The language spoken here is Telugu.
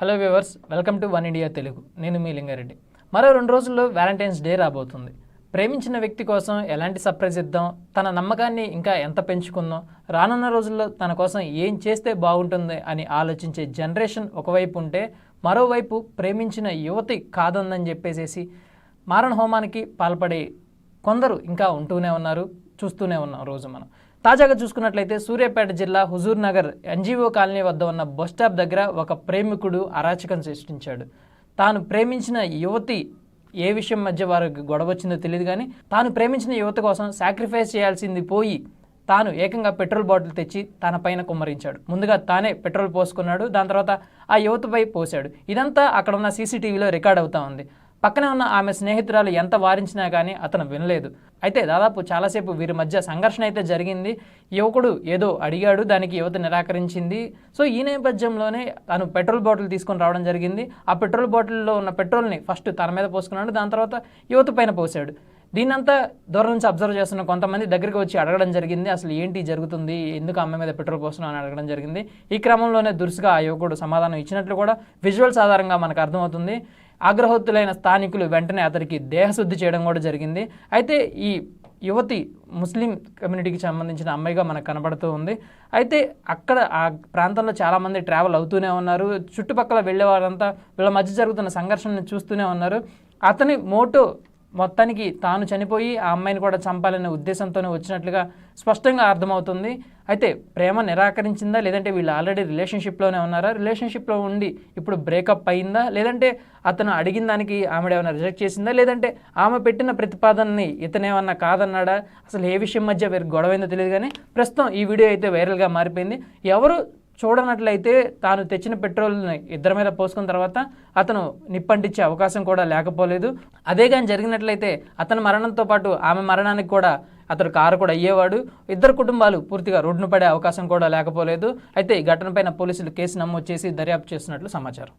Hello viewers welcome to one India Telugu. నేను మీ లింగారెడ్డి. మరో రెండు రోజుల్లో వ్యాలంటైన్స్ డే రాబోతుంది. ప్రేమించిన వ్యక్తి కోసం ఎలాంటి సర్ప్రైజ్ ఇద్దాం? తన నమ్మకాన్ని ఇంకా ఎంత పెంచుకుందాం? రానున్న రోజుల్లో తన కోసం ఏం చేస్తే బాగుంటుంది అని ఆలోచించే జనరేషన్ ఒకవైపు ఉంటే మరోవైపు ప్రేమించిన యువతి కాదందని చెప్పేసేసి మారణ హోమానికి పాల్పడే కొందరు ఇంకా ఉంటూనే ఉన్నారు చూస్తూనే ఉన్నాం రోజు మనం. తాజాగా చూసుకున్నట్లయితే సూర్యాపేట జిల్లా హుజూర్ నగర్ ఎన్జీఓ కాలనీ వద్ద ఉన్న బస్ స్టాప్ దగ్గర ఒక ప్రేమికుడు అరాచకం సృష్టించాడు. తాను ప్రేమించిన యువతి ఏ విషయం మధ్య వారికి గొడవ వచ్చిందో తెలియదు కానీ తాను ప్రేమించిన యువత కోసం సాక్రిఫైస్ చేయాల్సింది పోయి తాను ఏకంగా పెట్రోల్ బాటిల్ తెచ్చి తన పైన కుమ్మరించాడు. ముందుగా తానే పెట్రోల్ పోసుకున్నాడు దాని తర్వాత ఆ యువతపై పోశాడు. ఇదంతా అక్కడ ఉన్న సీసీటీవీలో రికార్డ్ అవుతా ఉంది. పక్కనే ఉన్న ఆమె స్నేహితురాలు ఎంత వారించినా కానీ అతను వినలేదు. అయితే దాదాపు చాలాసేపు వీరి మధ్య సంఘర్షణ అయితే జరిగింది. యువకుడు ఏదో అడిగాడు దానికి యువత నిరాకరించింది. సో ఈ నేపథ్యంలోనే తను పెట్రోల్ బాటిల్ తీసుకొని రావడం జరిగింది. ఆ పెట్రోల్ బాటిల్లో ఉన్న పెట్రోల్ని ఫస్ట్ తన మీద పోసుకున్నాడు దాని తర్వాత యువత పైన పోసాడు దీన్నంతా దూరం నుంచి అబ్జర్వ్ చేస్తున్న కొంతమంది దగ్గరికి వచ్చి అడగడం జరిగింది. అసలు ఏంటి జరుగుతుంది? ఎందుకు అమ్మాయి మీద పెట్రోల్ పోస్తున్నావు అని అడగడం జరిగింది. ఈ క్రమంలోనే దురుసుగా ఆ యువకుడు సమాధానం ఇచ్చినట్లు కూడా విజువల్స్ ఆధారంగా మనకు అర్థమవుతుంది. ఆగ్రహోత్తులైన స్థానికులు వెంటనే అతనికి దేహశుద్ధి చేయడం కూడా జరిగింది. అయితే ఈ యువతి ముస్లిం కమ్యూనిటీకి సంబంధించిన అమ్మాయిగా మనకు కనబడుతూ ఉంది. అయితే అక్కడ ఆ ప్రాంతంలో చాలామంది ట్రావెల్ అవుతూనే ఉన్నారు. చుట్టుపక్కల వెళ్ళే వాళ్ళంతా వీళ్ళ మధ్య జరుగుతున్న సంఘర్షణను చూస్తూనే ఉన్నారు. అతని మోటో మొత్తానికి తాను చనిపోయి ఆ అమ్మాయిని కూడా చంపాలనే ఉద్దేశంతోనే వచ్చినట్లుగా స్పష్టంగా అర్థమవుతుంది. అయితే ప్రేమ నిరాకరించిందా? లేదంటే వీళ్ళు ఆల్రెడీ రిలేషన్షిప్లోనే ఉన్నారా? రిలేషన్షిప్లో ఉండి ఇప్పుడు బ్రేకప్ అయిందా? లేదంటే అతను అడిగిన దానికి ఆమె ఏమైనా రిజెక్ట్ చేసిందా? లేదంటే ఆమె పెట్టిన ప్రతిపాదనని ఇతనేమన్నా కాదన్నాడా? అసలు ఏ విషయం మధ్య వీరికి గొడవైందో తెలియదు కానీ ప్రస్తుతం ఈ వీడియో అయితే వైరల్గా మారిపోయింది. ఎవరు చూడనట్లయితే తాను తెచ్చిన పెట్రోల్ని ఇద్దరి మీద పోసుకున్న తర్వాత అతను నిప్పంటించే అవకాశం కూడా లేకపోలేదు. అదే కానీ జరిగినట్లయితే అతని మరణంతో పాటు ఆమె మరణానికి కూడా అతడు కారు కూడా అయ్యేవాడు. ఇద్దరు కుటుంబాలు పూర్తిగా రోడ్డును పడే అవకాశం కూడా లేకపోలేదు. అయితే ఈ ఘటనపైన పోలీసులు కేసు నమోదు చేసి దర్యాప్తు చేస్తున్నట్లు సమాచారం.